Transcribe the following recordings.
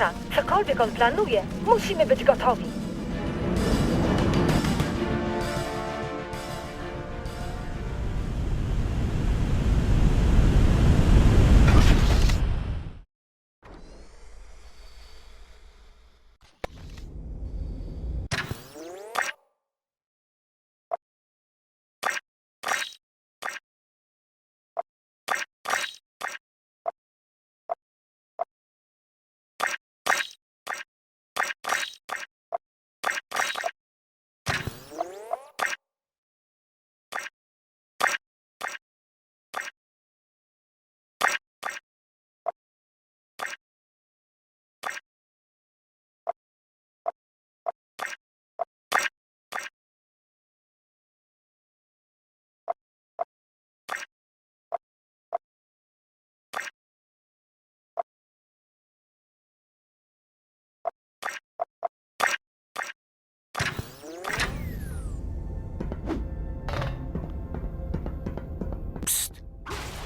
nasza. Cokolwiek on planuje, musimy być gotowi.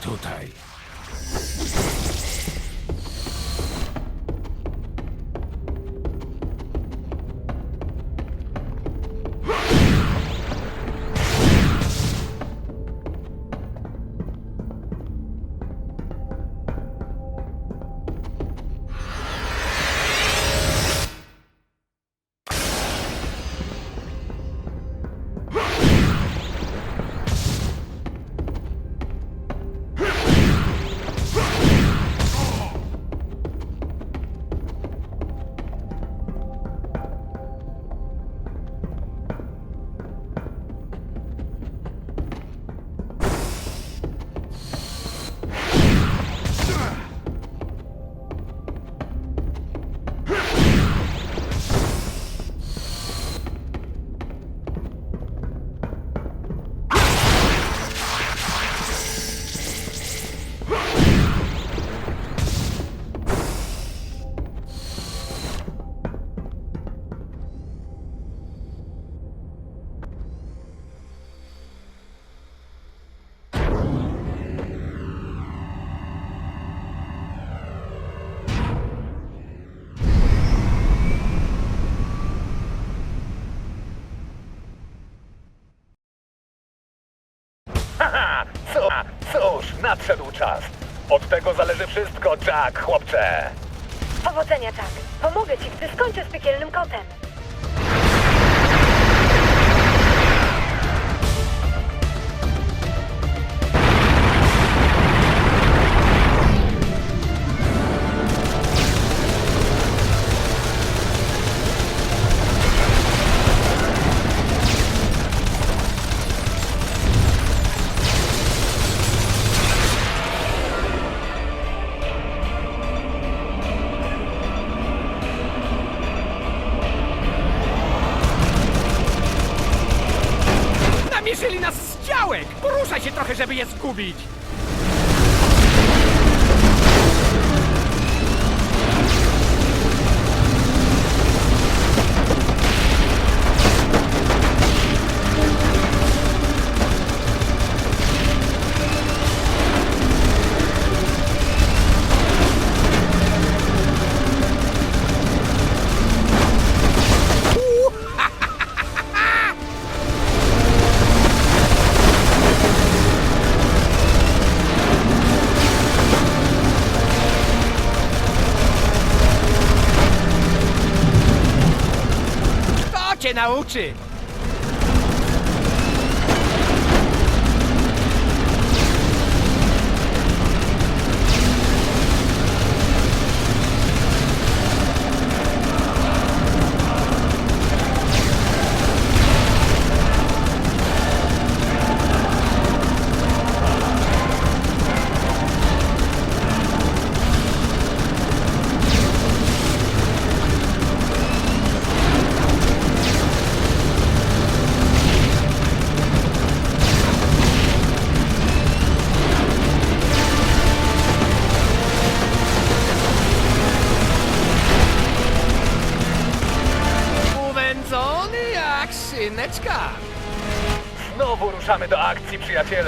Tutaj. Nadszedł czas. Od tego zależy wszystko, Jack, chłopcze. Powodzenia, Jack. Pomogę ci, gdy skończę z piekielnym kotem. Trochę, cię do akcji,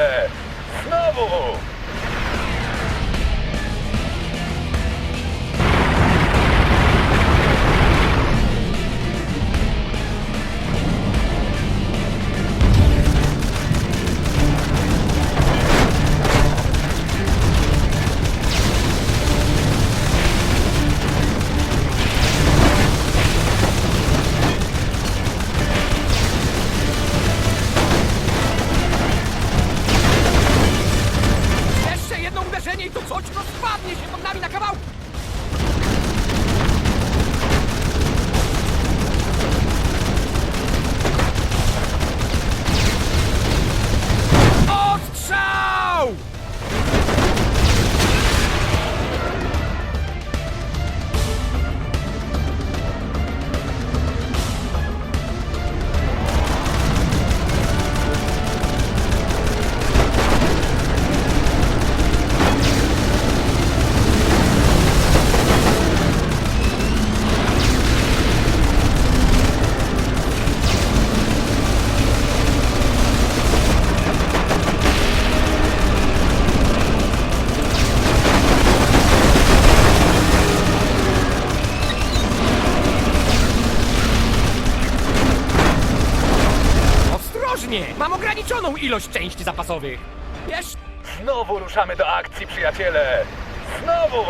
ograniczoną ilość części zapasowych. Wiesz, Znowu ruszamy do akcji, przyjaciele! Znowu!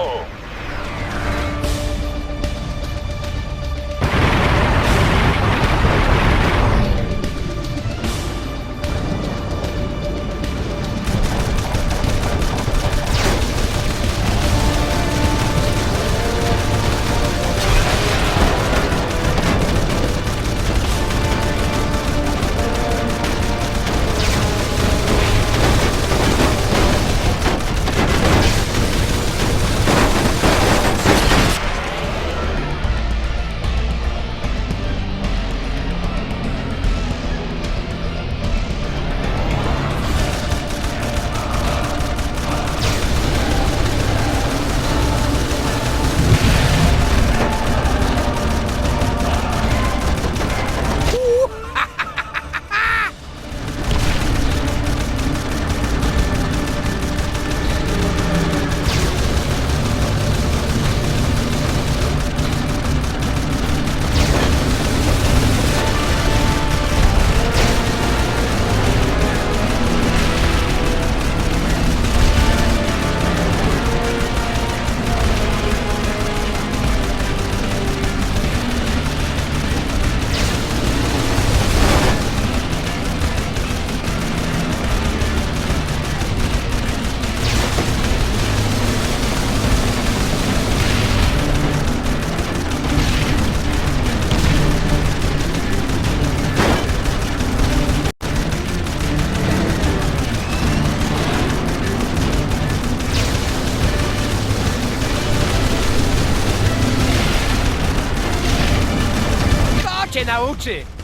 To cię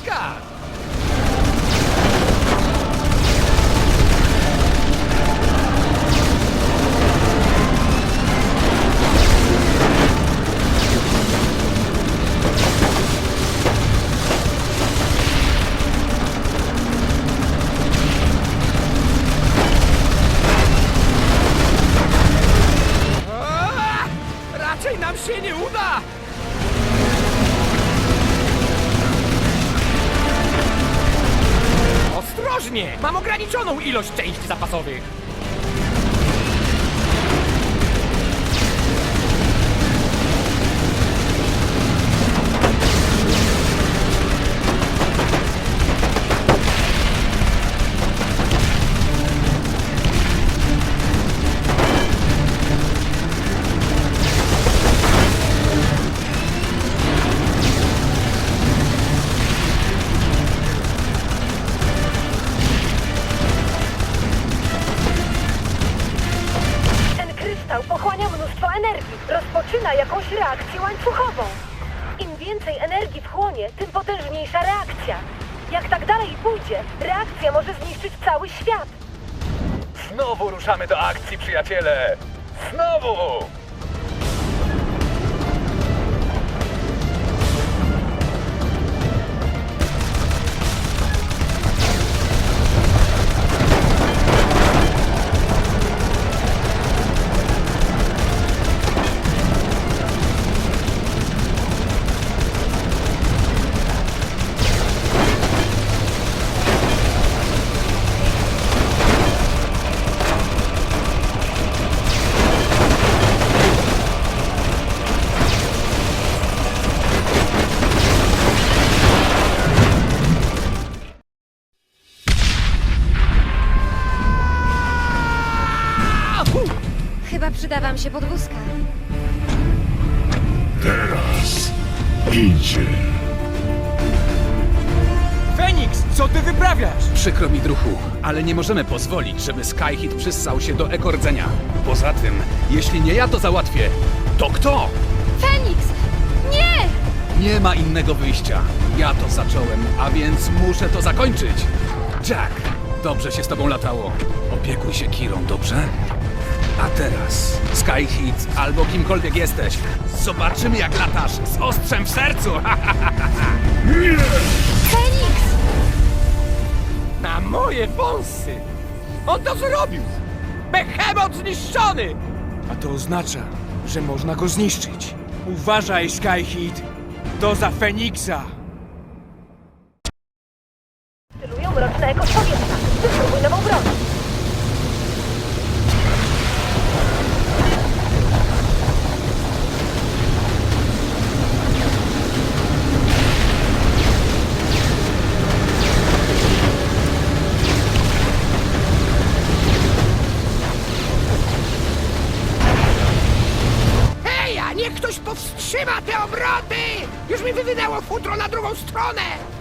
cara. Ostrożnie! Mam ograniczoną ilość części zapasowych. Pochłania mnóstwo energii. Rozpoczyna jakąś reakcję łańcuchową. Im więcej energii wchłonie, tym potężniejsza reakcja. Jak tak dalej pójdzie, reakcja może zniszczyć cały świat. Znowu ruszamy do akcji, przyjaciele! Znowu! Nie możemy pozwolić, żeby Skyhit przyssał się do ekordzenia. Poza tym, jeśli nie ja to załatwię, to kto? Feniks! Nie! Nie ma innego wyjścia. Ja to zacząłem, a więc muszę to zakończyć. Jack, dobrze się z tobą latało. Opiekuj się Kirą, dobrze? A teraz, Skyhit albo kimkolwiek jesteś, zobaczymy jak latasz z ostrzem w sercu. Feniks! Na moje wąsy! On to zrobił! Behemoth zniszczony! A to oznacza, że można go zniszczyć. Uważaj, Skyhit! To za Feniksa! Stylują mroczne ekosowietka. Wypróbuj nową broń. Stronę!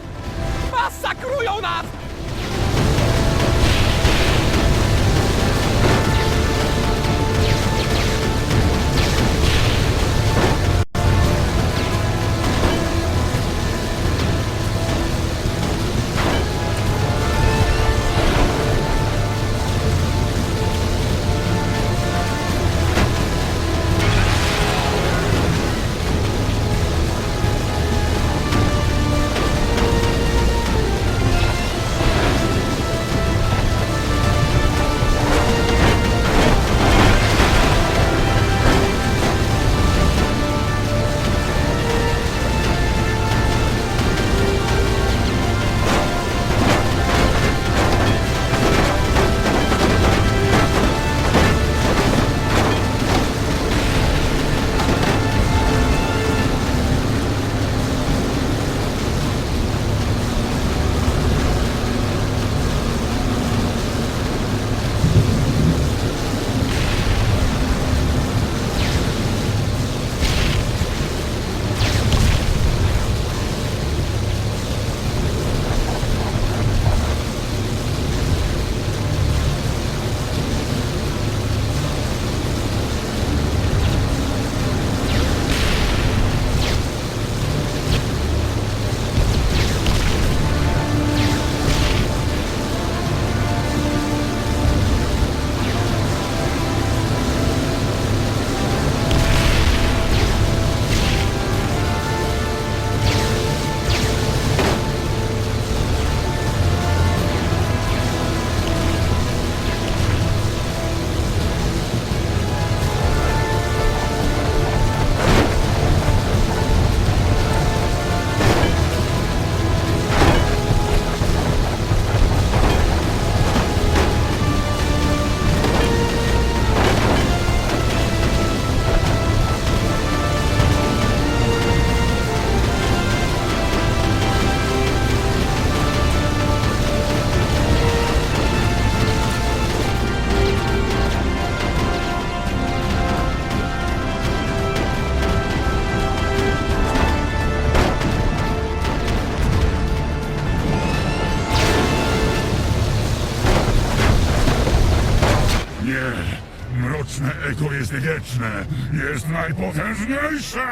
Wieczne, jest najpotężniejsze!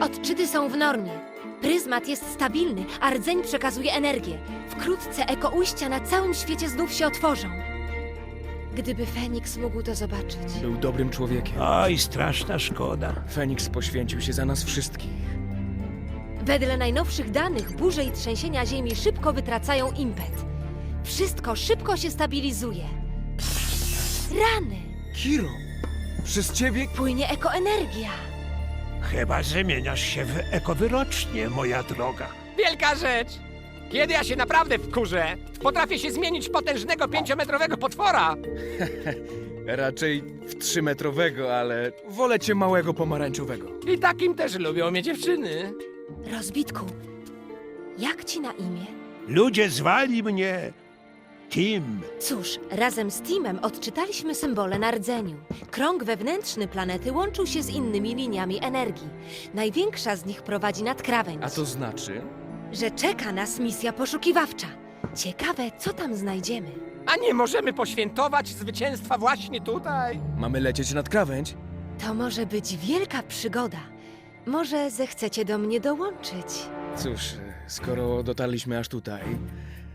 Odczyty są w normie. Pryzmat jest stabilny, a rdzeń przekazuje energię. Wkrótce eko-ujścia na całym świecie znów się otworzą. Gdyby Feniks mógł to zobaczyć. Był dobrym człowiekiem. Oj, straszna szkoda. Feniks poświęcił się za nas wszystkich. Wedle najnowszych danych burze i trzęsienia ziemi szybko wytracają impet. Wszystko szybko się stabilizuje. Rany! Kiro, przez ciebie Płynie ekoenergia. Chyba zamieniasz się w ekowyrocznie, moja droga. Wielka rzecz! Kiedy ja się naprawdę wkurzę, potrafię się zmienić w potężnego pięciometrowego potwora! Raczej w trzymetrowego, ale wolę cię małego pomarańczowego. I takim też lubią mnie dziewczyny. Rozbitku, jak ci na imię? Ludzie zwali mnie Tim. Cóż, razem z Timem odczytaliśmy symbole na rdzeniu. Krąg wewnętrzny planety łączył się z innymi liniami energii. Największa z nich prowadzi nad krawędź. A to znaczy? Że czeka nas misja poszukiwawcza. Ciekawe, co tam znajdziemy. A nie możemy poświętować zwycięstwa właśnie tutaj? Mamy lecieć nad krawędź? To może być wielka przygoda. Może zechcecie do mnie dołączyć. Cóż, skoro dotarliśmy aż tutaj,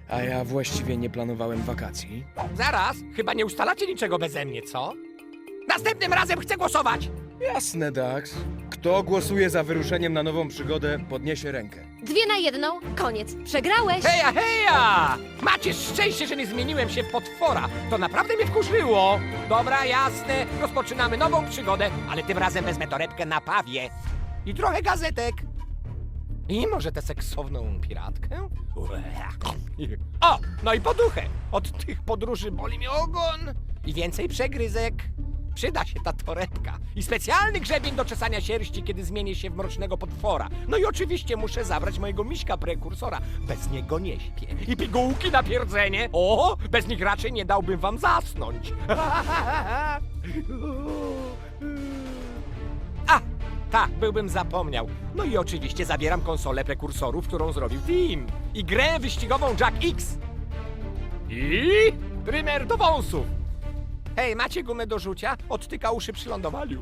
a ja właściwie nie planowałem wakacji, Zaraz, chyba nie ustalacie niczego beze mnie, co? Następnym razem chcę głosować! Jasne, Dax. Kto głosuje za wyruszeniem na nową przygodę, podniesie rękę. Dwie na jedną, koniec. Przegrałeś! Heja, heja! Macie szczęście, że nie zmieniłem się w potwora. To naprawdę mnie wkurzyło. Dobra, jasne, rozpoczynamy nową przygodę, ale tym razem wezmę torebkę na pawie. I trochę gazetek. I może tę seksowną piratkę? O, no i poduchę. Od tych podróży boli mnie ogon. I więcej przegryzek. Przyda się ta torebka. I specjalny grzebień do czesania sierści, kiedy zmienię się w mrocznego potwora. No i oczywiście muszę zabrać mojego miśka prekursora. Bez niego nie śpię. I pigułki na pierdzenie. O, bez nich raczej nie dałbym wam zasnąć. Tak, byłbym zapomniał. No i oczywiście zabieram konsolę prekursorów, którą zrobił Team. I grę wyścigową Jack X. I trymer do wąsów. Hej, macie gumę do rzucia? Odtyka uszy przy lądowaniu.